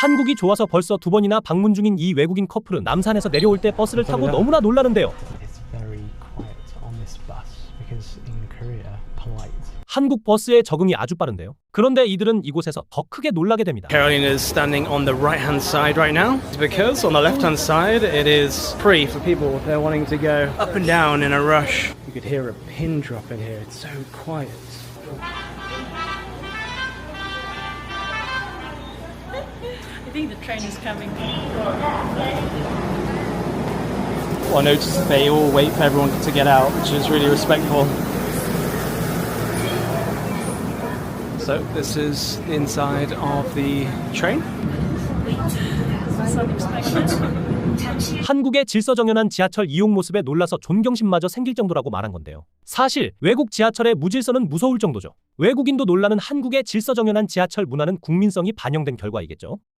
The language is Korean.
한국이 좋아서 벌써 두 번이나 방문 중인 이 외국인 커플은 남산에서 내려올 때 버스를 타고 너무나 놀라는데요. It's very quiet on this bus because in Korea, polite. 한국 버스의 적응이 아주 빠른데요. 그런데 이들은 이곳에서 더 크게 놀라게 됩니다. Caroline is standing on the right hand side right now because on the left hand side it is free for people. They're wanting to go up and down in a rush. You could hear a pin drop in here. It's so quiet. Think the train is coming. Well, I noticed that they all wait for everyone to get out, which is really respectful. So this is the inside of the train. 한국의 질서정연한 지하철 이용 모습에 놀라서 존경심마저 생길 정도라고 말한 건데요. 사실 외국 지하철의 무질서는 무서울 정도죠. 외국인도 놀라는 한국의 질서정연한 지하철 문화는 국민성이 반영된 결과이겠죠.